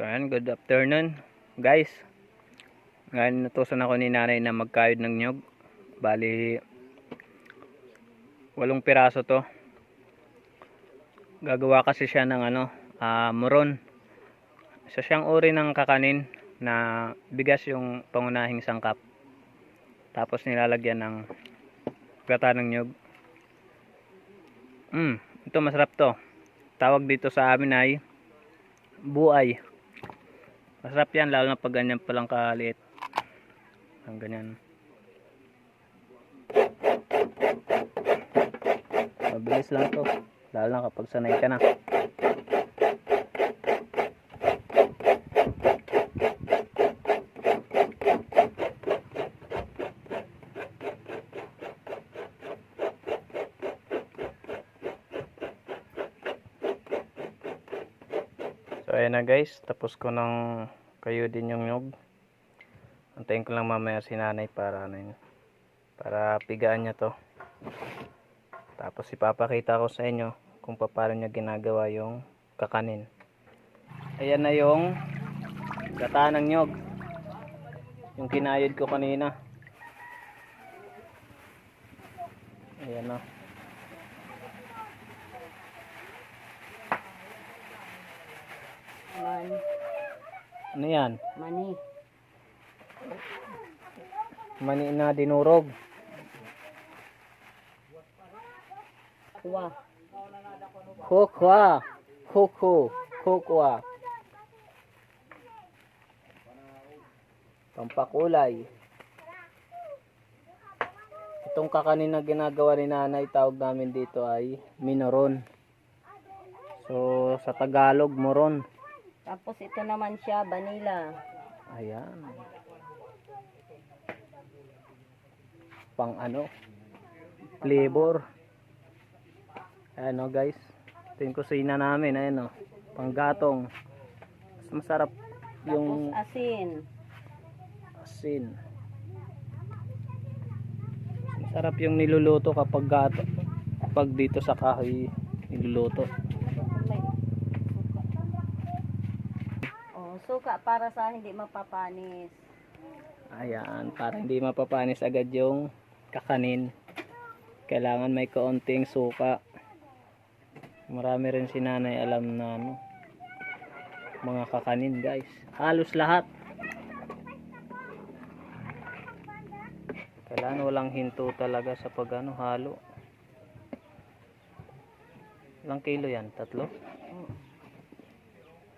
So ayan, good afternoon guys. Ngayon natusan ako ni nanay na magkayod ng nyog. Bali, walong piraso to. Gagawa kasi siya ng ano, ah, muron. Isa siyang uri ng kakanin na bigas yung pangunahing sangkap. Tapos nilalagyan ng gata ng nyog. Mm, ito masarap to. Tawag dito sa amin ay buay. Masarap yan lalo na pag ganyan palang kaliit. Ang ganyan. Mabilis lang to. Lalo na kapag sanay ka na. So ayan na guys, tapos ko nang kayo din yung nyog. Antayin ko lang mamaya si nanay para ano yun, para pigaan niya to. Tapos ipapakita ko sa inyo kung paano niya ginagawa yung kakanin. Ayan na yung gata ng nyog. Yung kinayod ko kanina. Ayan na. Man, Ano yan? mani. Mani na dinurog. Kuwa. Kukwa. Kuku. Kukwa. Pampakulay. Itong kakanin na ginagawa ni nanay, tawag namin dito ay minoron. So, sa Tagalog, moron. Tapos ito naman siya, vanilla. Ayan. Pang ano? Flavor. Ayan o guys. Ito yung kusina namin. Ayan o. Pang gatong. Mas masarap Tapos yung asin. asin. Masarap yung niluluto kapag gato. Kapag dito sa kahoy niluluto. May suka. Oh, suka para sa hindi mapapanis. Ayan, para hindi mapapanis agad yung kakanin. Kailangan may kaunting suka. Marami rin si nanay alam na ano, mga kakanin guys. Halos lahat. Kailangan walang hinto talaga sa pag ano, halo. Ilang kilo yan? Tatlo? Mm.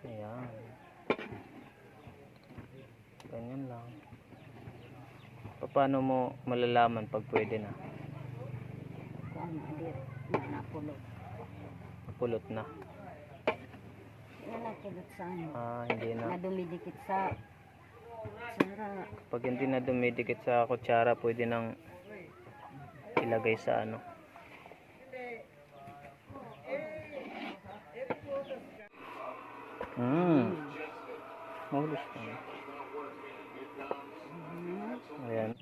Ayan. Ganyan lang. Paano mo malalaman pag pwede na? Kuan, adir. Na napulot. Pulot na. Na napulot sa ano. Ah, hindi Na na. dumidikit sa sara. Pag hindi na dumidikit sa kutsara, pwede nang ilagay sa ano. Hmm. Mahulog na. Ayan.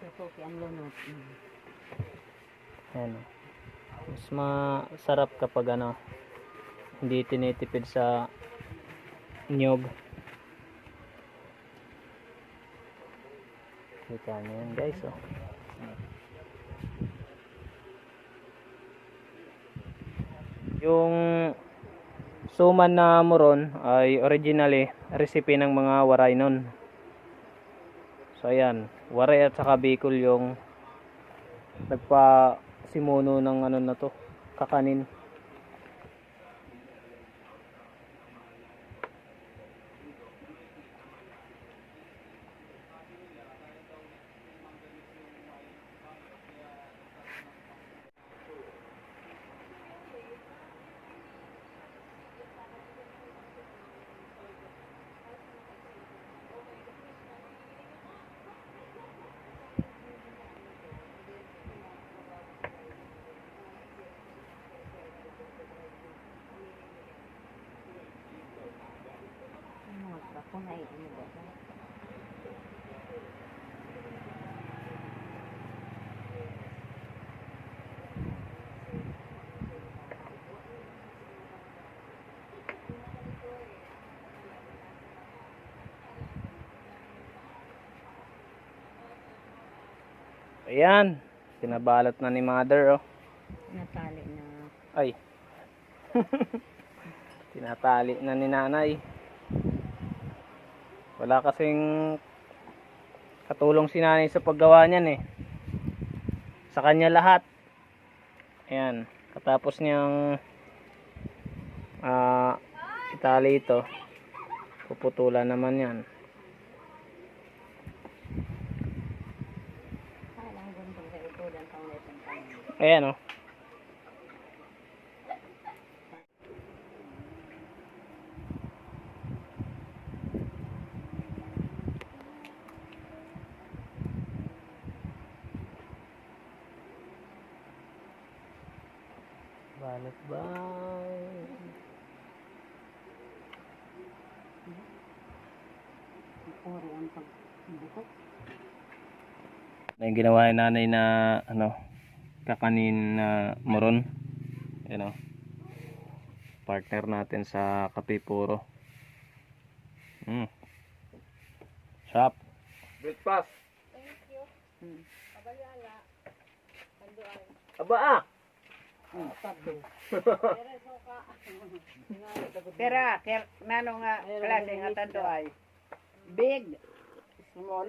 Susuki ang lunod. Mm. Ayan. o. Mas masarap kapag ano, hindi tinitipid sa nyog. Kita nyo yan guys. Oh. Yung suman na muron ay originally recipe ng mga waray nun. So ayan, waray at saka bicol yung nagpa simuno ng ano na to kakanin Ayan. Pinabalot na ni mother, oh. Natali na. Ay. Tinatali na ni nanay. Wala kasing katulong si nanay sa paggawa niyan eh. Sa kanya lahat. Ayan. Katapos niyang ah itali ito. Puputulan naman yan. Alang gundong sa ito dan pang lesson Ayan oh. Balot ba? Oro ang pagbukot. Na yung ginawa ni nanay na ano kakanin na moron. Yan oh. Partner natin sa Kape Puro. Mm. Shop. Breakfast. Hmm. Aba ah. Hmm. Kira, kira, nano nga klase nga tanto ay big, small.